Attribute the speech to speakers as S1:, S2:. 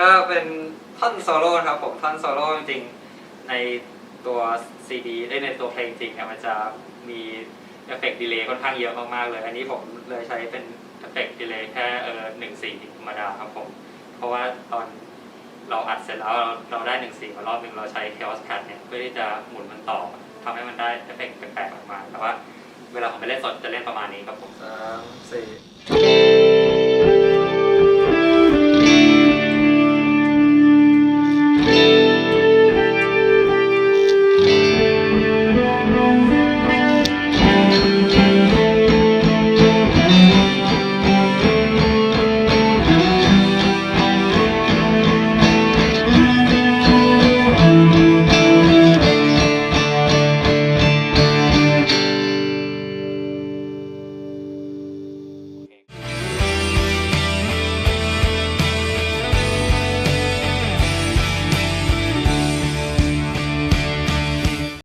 S1: ก็เป็นท่อนโซโล่ครับผมท่อนโซโล่จริงๆในตัวซีดีได้ในตัวเพลงจริงเนี่ยมันจะมีเอฟเฟกต์ดีเลย์ค่อนข้างเยอะมากๆเลย อันนี้ผมเลยใช้เป็นเอฟเฟกต์ดีเลย์แค่เออหนึ่งสี่ธรรมดาครับผม เพราะว่าตอนเราอัดเสร็จแล้วเราเราได้หนึ่งสี่มารอบหนึ่งเราใช้ Chaos Cut เนี่ยเพื่อที่จะหมุนมันต่อทำให้มันได้เอฟเฟกต์แปลกๆออกมา แต่ว่าเวลาผมไปเล่นสดจะเล่นประมาณนี้ครับผม
S2: สามสี่